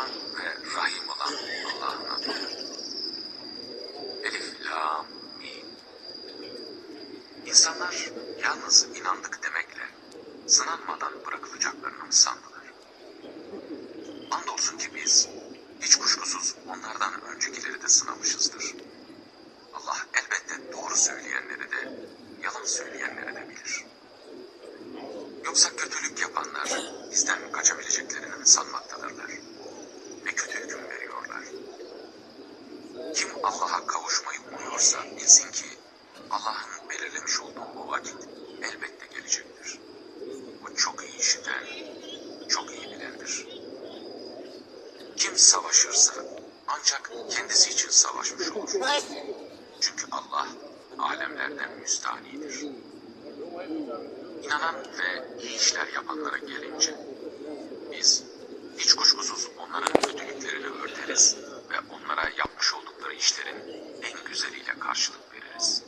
Rahman ve Rahim olan Allah'ın adıyla. Elif, Lam, Mim. İnsanlar yalnız inandık demekle sınanmadan bırakılacaklarını mı sandılar? Andolsun ki biz hiç kuşkusuz onlardan öncekileri de sınamışızdır. Allah elbette doğru söyleyenleri de yalan söyleyenleri de bilir. Yoksa kötülük yapanlar Kim Allah'a kavuşmayı umuyorsa bilsin ki Allah'ın belirlemiş olduğu o vakit elbette gelecektir. O çok iyi işiten, çok iyi bilendir. Kim savaşırsa ancak kendisi için savaşmış olur. Çünkü Allah alemlerden müstahnidir. İnanan ve iyi işler yapanlara gelince üzeriyle karşılık veririz.